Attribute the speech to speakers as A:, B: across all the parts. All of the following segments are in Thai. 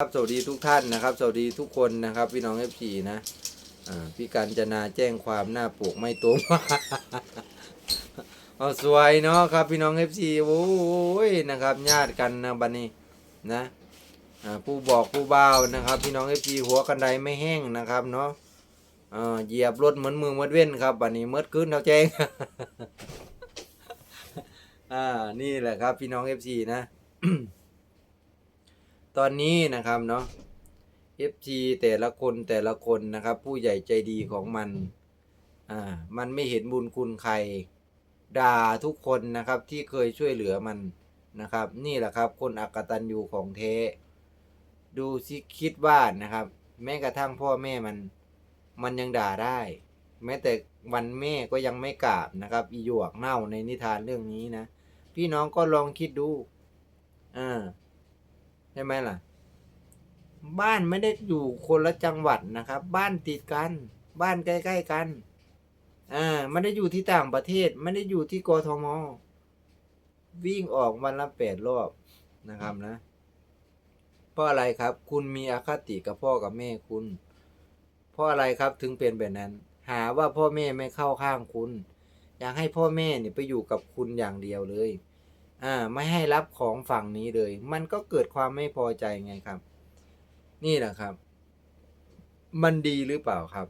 A: ครับสวัสดีทุกท่านนะครับ สวัสดีทุกคนนะครับ พี่น้องเอฟซีนะพี่กันจนาแจ้งความหน้าปลูกไม่ตรงเอาสวยเนาะครับ พี่น้องเอฟซีโอ้ยนะครับ ญาติกันนะบันนี้นะผู้บอกผู้บ่าวนะครับ พี่น้องเอฟซีหัวกันไดไม่แห้งนะครับเนาะอ่าเหยียบรถเหมือนมือมัดเว้นครับบันนี้มดขึ้นเท่าแจ้งอ่านี่แหละครับ พี่น้องเอฟซีนะ ตอนนี้นะครับเนาะ FG แต่ละคนแต่ละคนนะครับ ผู้ใหญ่ใจดีของมัน อ่า มันไม่เห็นบุญคุณใคร ด่าทุกคนนะครับที่เคยช่วยเหลือมันนะครับ นี่แหละครับ คนอักตันยูของเท ดูสิคิดว่านะครับ แม้กระทั่งพ่อแม่มัน มันยังด่าได้ แม้แต่วันแม่ก็ยังไม่กราบนะครับ อีหยวกเน่าในนิทานเรื่องนี้นะ พี่น้องก็ลองคิดดู อ่า ช่ไหมล่ะ บ้านไม่ได้อยู่คนละจังหวัดนะครับ บ้านติดกัน บ้านใกล้ๆกันอ่าไม่ได้อยู่ที่ต่างประเทศ ไม่ได้อยู่ที่กทมวิ่งออกวันละแปดรอบนะครับนะเพราะอะไรครับ คุณมีอคติกับพ่อกับแม่คุณ เพราะอะไรครับถึงเป็นแบบนั้น หาว่าพ่อแม่ไม่เข้าข้างคุณ อยากให้พ่อแม่เนี่ยไปอยู่กับคุณอย่างเดียวเลย อ่าไม่ให้รับของฝั่งนี้เลย มันก็เกิดความไม่พอใจไงครับ นี่แหละครับ มันดีหรือเปล่าครับ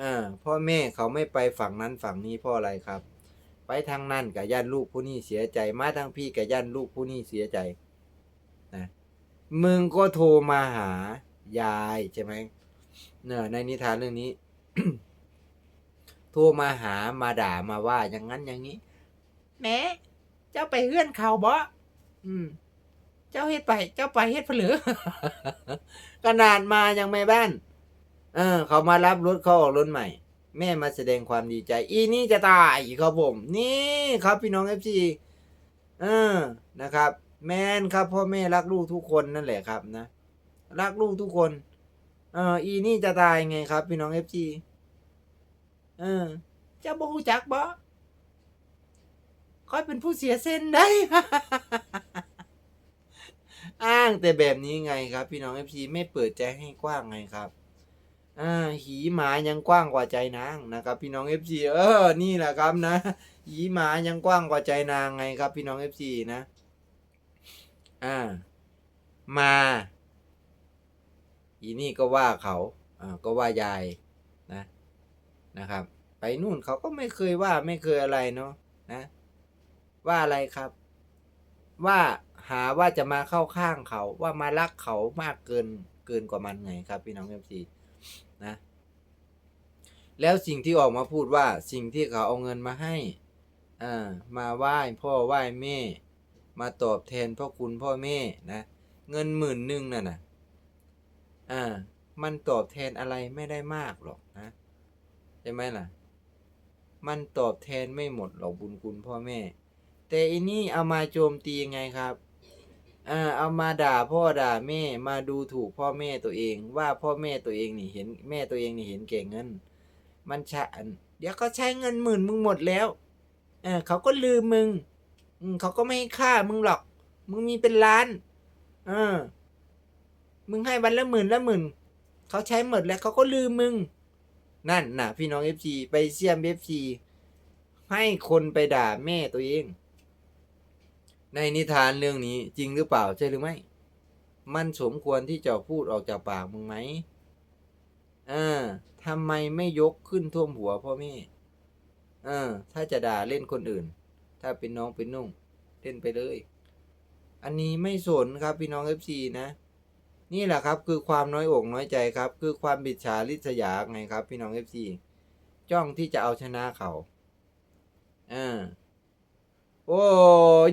A: อ่าพ่อแม่เขาไม่ไปฝั่งนั้นฝั่งนี้เพราะอะไรครับ ไปทางนั่นกับย่านลูกผู้นี้เสียใจ มาทางพี่กับย่านลูกผู้นี้เสียใจนะมึงก็โทรมาหายายใช่ไหมเนี่ยในนิทานเรื่องนี้โทรมาหามาด่ามาว่าอย่างนั้นอย่างนี้แม่ จ้าไปเฮือนเขาบ่อืม เจ้าเฮ็ดไป เจ้าไปเฮ็ดเพลือขนาดมายังไม่บ้าน เออ เขามารับรถเขาออกรถใหม่ แม่มาแสดงความดีใจ อีนี่จะตายครับผม นี่ครับพี่น้องเอฟซีเออนะครับ แม่นครับพ่อแม่รักลูกทุกคนนั่นแหละครับนะรักลูกทุกคน เออ อีนี่จะตายไงครับ พี่น้องเอฟซีเออ เจ้าบ่ฮู้จักบ่ ค่อยเป็นผู้เสียเส้นได้ อ้างแต่แบบนี้ไงครับ พี่น้องเอฟซีไม่เปิดใจให้กว้างไงครับอ่าหีหมายังกว้างกว่าใจนางนะครับ พี่น้องเอฟซีเออนี่แหละครับนะหีหมายังกว้างกว่าใจนางไงครับ พี่น้องเอฟซีนะอ่ามาอีนี่ก็ว่าเขาอ่าก็ว่ายายนะนะครับ ไปนู่นเขาก็ไม่เคยว่าไม่เคยอะไรเนาะนะ ว่าอะไรครับ ว่าหาว่าจะมาเข้าข้างเขาว่ามารักเขามากเกินเกินกว่ามันไงครับพี่น้องเอฟซีนะแล้วสิ่งที่ออกมาพูดว่าสิ่งที่เขาเอาเงินมาให้อ่ามาไหว้พ่อไหว้แม่ มาตอบแทนพ่อคุณพ่อแม่นะเงินหมื่นหนึ่งน่ะนะอ่ามันตอบแทนอะไรไม่ได้มากหรอกนะใช่ไหมล่ะ มันตอบแทนไม่หมดหรอกบุญคุณพ่อแม่ แต่อันนี้เอามาโจมตีไงครับอ่าเอามาด่าพ่อด่าแม่มาดูถูกพ่อแม่ตัวเอง ว่าพ่อแม่ตัวเองนี่เห็นแม่ตัวเองนี่เห็นเก่งเงิน มันชะอันเดี๋ยวเขาใช้เงินหมื่นมึงหมดแล้วเออเขาก็ลืมมึงอืมเขาก็ไม่ให้ค่ามึงหรอก มึงมีเป็นล้าน เออ มึงให้วันละหมื่นละหมื่นเขาใช้หมดแล้วเขาก็ลืมมึง นั่นน่ะ พี่น้องเอฟซีไปเสียมเอฟซีให้คนไปด่าแม่ตัวเอง ในนิทานเรื่องนี้จริงหรือเปล่าใช่หรือไม่ มันสมควรที่จะพูดออกจากปากมึงไหมอ่าทำไมไม่ยกขึ้นท่วมหัวพ่อแม่เออ ถ้าจะด่าเล่นคนอื่น ถ้าเป็นน้องเป็นนุ่ง เล่นไปเลย อันนี้ไม่สนครับพี่น้องเอฟซีนะ นี่แหละครับคือความน้อยอกน้อยใจครับ คือความบิดฉาริษยาไงครับ พี่น้องเอฟซีจ้องที่จะเอาชนะเขาอ่า โอ้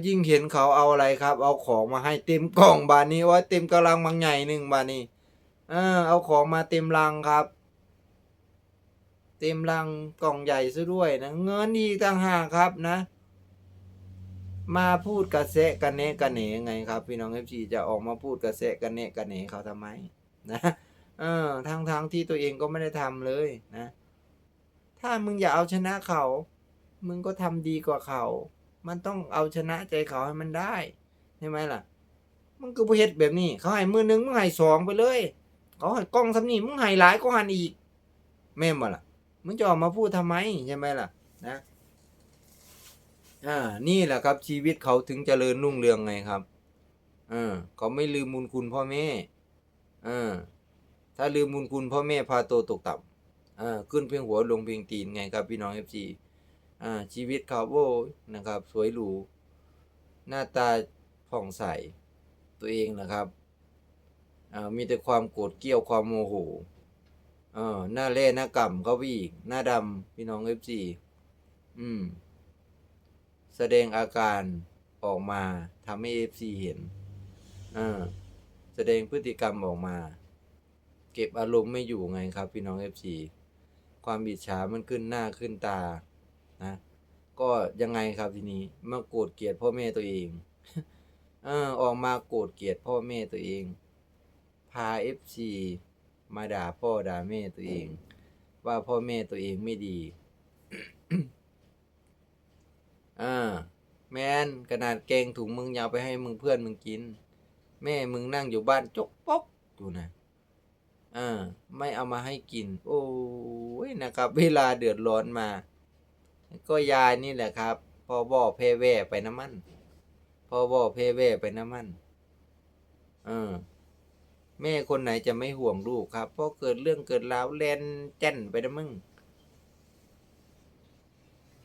A: ยิ่งเห็นเขาเอาอะไรครับ เอาของมาให้เต็มกล่องบานนี้ว่าเต็มกำลังบางใหญ่หนึ่งบานนี้เออเอาของมาเต็มลังครับ เต็มลังกล่องใหญ่ซะด้วยนะเงินอีกต่างหากครับนะ มาพูดกระเซะกันเนะกันเหนไงครับ พี่น้องเอฟซีจะออกมาพูดกระเซะกันเนะกันเหนเขาทำไมนะเออทั้งทั้งที่ตัวเองก็ไม่ได้ทำเลยนะ ถ้ามึงอยากเอาชนะเขา มึงก็ทำดีกว่าเขา มันต้องเอาชนะใจเขาให้มันได้ใช่ไหมล่ะมึงก็บ่เฮ็ดแบบนี้ เขาให้มือหนึ่งมึงให้สองไปเลย เขาให้กล้องสำนีมึงให้หลายก็หันอีกแม่นบ่ล่ะ มึงจะออกมาพูดทำไมใช่ไหมล่ะ นะอ่านี่แหละครับ ชีวิตเขาถึงเจริญรุ่งเรืองไงครับอ่าเขาไม่ลืมบุญคุณพ่อแม่อ่าถ้าลืมบุญคุณพ่อแม่พาโตตกต่ำอ่าขึ้นเพียงหัวลงเพียงตีนไงครับพี่น้องเอฟซี อ่าชีวิตเขาโอ้นะครับ สวยหรูหน้าตาผ่องใสตัวเองนะครับอ่ามีแต่ความโกรธเกรี้ยวความโมโหอ่าหน้าเล่หน้ากล่ำเขาไปอีกหน้าดำพี่น้องเอฟซีอืม แสดงอาการออกมาทำให้เอฟซีเห็นอ่าแสดงพฤติกรรมออกมา เก็บอารมณ์ไม่อยู่ไงครับ พี่น้องเอฟซีความบิดฉามันขึ้นหน้าขึ้นตา ก็ยังไงครับทีนี้มาโกรธเกลียดพ่อแม่ตัวเองเออออกมาโกรธเกลียดพ่อแม่ตัวเอง พาเอฟซีมาด่าพ่อด่าแม่ตัวเอง ว่าพ่อแม่ตัวเองไม่ดีอ่าแมนขนาดแกงถุงมึงอยาวไปให้มึงเพื่อนมึงกิน แม่มึงนั่งอยู่บ้านจกปกอยู่นะอ่าไม่เอามาให้กิน โอ้ยนะครับ เวลาเดือดร้อนมา ก็ยายนี่แหละครับ พอบ่อเพแว่ไปน้ำมัน พอบ่อเพแว่ไปน้ำมันเออแม่คนไหนจะไม่ห่วงลูกครับเพราะเกิดเรื่องเกิดราวแลนแจ่นไปนะมึง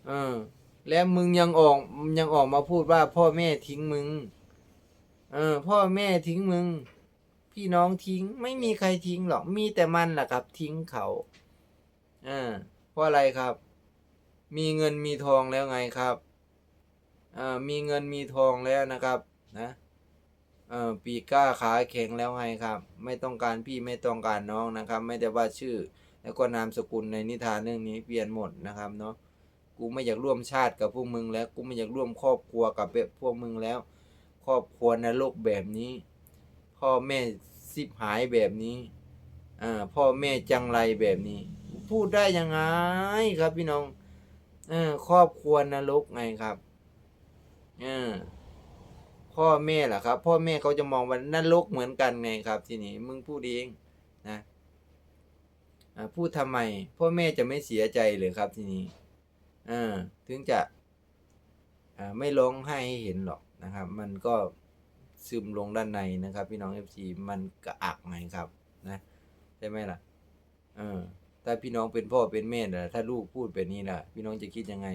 A: เออ แล้วมึงยังออกยังออกมาพูดว่าพ่อแม่ทิ้งมึง เออ พ่อแม่ทิ้งมึง พี่น้องทิ้ง ไม่มีใครทิ้งหรอกมีแต่มันแหละครับ ทิ้งเขา เอ่าเพราะอะไรครับ มีเงินมีทองแล้วไงครับอ่ามีเงินมีทองแล้วนะครับนะอ่อปีก้าขาแข็งแล้วไงครับ ไม่ต้องการพี่ไม่ต้องการน้องนะครับ ไม่ได้ว่าชื่อ แล้วก็นามสกุลในนิทานเรื่องนี้เปลี่ยนหมดนะครับเนาะกูไม่อยากร่วมชาติกับพวกมึงแล้วกูไม่อยากร่วมครอบครัวกับพวกมึงแล้ว ครอบครัวนรกแบบนี้ พ่อแม่สิบหายแบบนี้อ่าพ่อแม่จังไรแบบนี้ พูดได้ยังไงครับพี่น้อง เออครอบครัวนรกไงครับเออพ่อแม่ล่ะครับ พ่อแม่เขาจะมองว่านรกเหมือนกันไงครับ ทีนี้มึงพูดเองนะพูดทำไม พ่อแม่จะไม่เสียใจเลยครับทีนี้เอ่าถึงจะไม่ร้องไห้ให้เห็นหรอกนะครับ มันก็ซึมลงด้านในนะครับ พี่น้อง FC มันกระอักไงครับ นะใช่ไหมล่ะ เออ ถ้าพี่น้องเป็นพ่อเป็นแม่น่ะถ้าลูกพูดแบบนี้ล่ะ พี่น้องจะคิดยังไง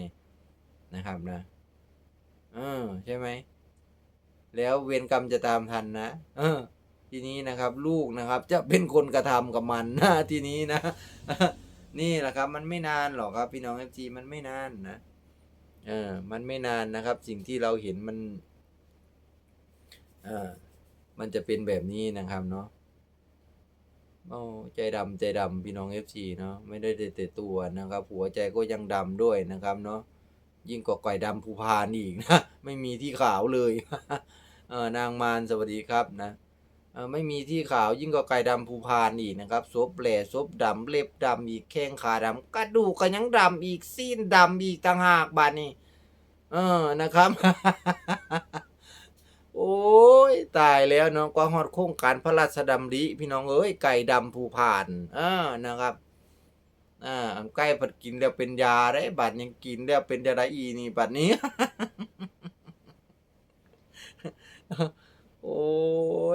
A: นะครับนะเออใช่ไหม แล้วเวรกรรมจะตามทันนะเออ ทีนี้นะครับ ลูกนะครับ จะเป็นคนกระทำกับมันนะทีนี้นะนี่แหละครับ มันไม่นานหรอกครับ พี่น้องเอฟซีมันไม่นานนะเออมันไม่นานนะครับ สิ่งที่เราเห็นมันเออมันจะเป็นแบบนี้นะครับเนาะ โอ้ใจดำใจดำพี่น้องเอฟซีเนาะไม่ได้แต่ตัวนะครับ หัวใจก็ยังดำด้วยนะครับเนาะยิ่งกว่าไก่ดำภูพานอีกนะไม่มีที่ขาวเลยเออนางมารสวัสดีครับนะเออไม่มีที่ขาวยิ่งกว่าไก่ดำภูพานอีกนะครับซบแหล่ซบดำเล็บดำอีกแข้งขาดำกระดูกก็ยังดำอีกซีนดำอีกต่างหากบาดนี้เออนะครับ ยตายแล้วเนาะกว่าฮอดโครงการพระราชดำริพี่น้องเอ้ยไก่ดำภูพานเออนะครับอ่าไก่ผัดกินแล้วเป็นยาได้บัดยังกินแล้วเป็นยาไดอีนี่บัดนี้ โอ้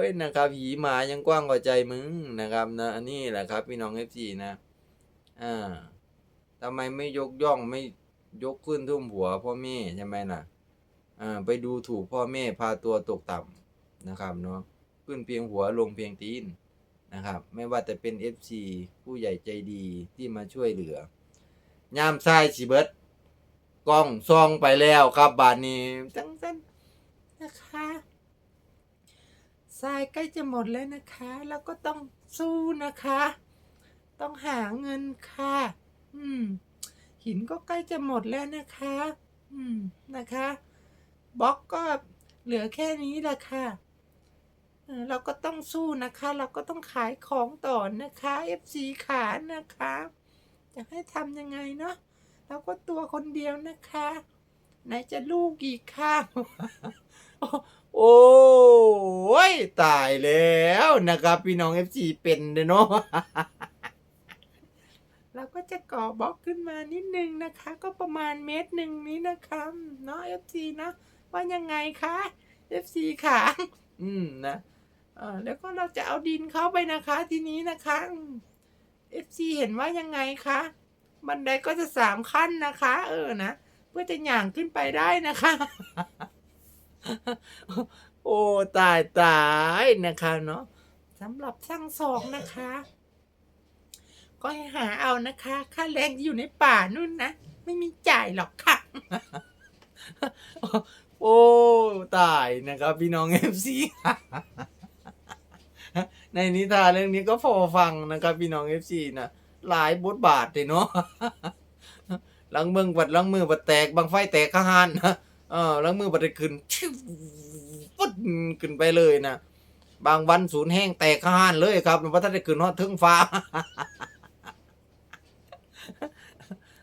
A: ยนะครับหีหมายังกว้างกว่าใจมึงนะครับนะอันนี้แหละครับ พี่น้องเอฟซีนะอ่าทำไมไม่ยกย่องไม่ยกขึ้นทุ่มหัวพ่อแม่ใช่ไหมล่ะ อ่า ไปดูถูกพ่อแม่พาตัวตกต่ำ นะครับเนาะขึ้นเพียงหัวลงเพียงตีนนะครับ ไม่ว่าแต่เป็นเอฟซีผู้ใหญ่ใจดีที่มาช่วยเหลือยามทรายสิเบิดกล้องซองไปแล้วครับบาดนี้จังสันนะคะทรายใกล้จะหมดแล้วนะคะ แล้วก็ต้องสู้นะคะ ต้องหาเงินค่ะ อืม หินก็ใกล้จะหมดแล้วนะคะ อืมนะคะบล็อกก็เหลือแค่นี้แหละค่ะ เราก็ต้องสู้นะคะ เราก็ต้องขายของต่อนะคะ FC ขานะคะจะให้ทำยังไงเนาะเราก็ตัวคนเดียวนะคะ ไหนจะลูกอีกค่ะโอ้ยตายแล้วนะครับ พี่น้อง FC เป็นเนาะเราก็จะก่อบล็อกขึ้นมานิดนึงนะคะ ก็ประมาณเมตรหนึ่งนี้นะคะเนาะ FC เนาะว่ายังไงคะ FC ค่ะ อืมนะ แล้วก็เราจะเอาดินเข้าไปนะคะทีนี้นะคะอืม FC เห็นว่ายังไงคะบันไดก็จะสามขั้นนะคะ เออนะเพื่อจะหย่างขึ้นไปได้นะคะ โอ้ตายตายนะคะเนาะสำหรับสร้างสองนะคะ ก็ให้หาเอานะคะ ค่าแรงอยู่ในป่านู่นนะ ไม่มีจ่ายหรอกค่ะ โอ้ ตายนะครับพี่น้องเอฟซี ในนิทานเรื่องนี้ก็พอฟังนะครับพี่น้องเอฟซีนะหลายบทบาทเลยเนาะลังเมืองบัดลังมือบัดแตกบางไฟแตกขหานนะเออลังมือบัดได้ขึ้นชิวปุ๊ดขึ้นไปเลยนะบางวันศูนย์แห้งแตกขหานเลยครับพระท่านได้ขึ้นฮอดถึงฟ้า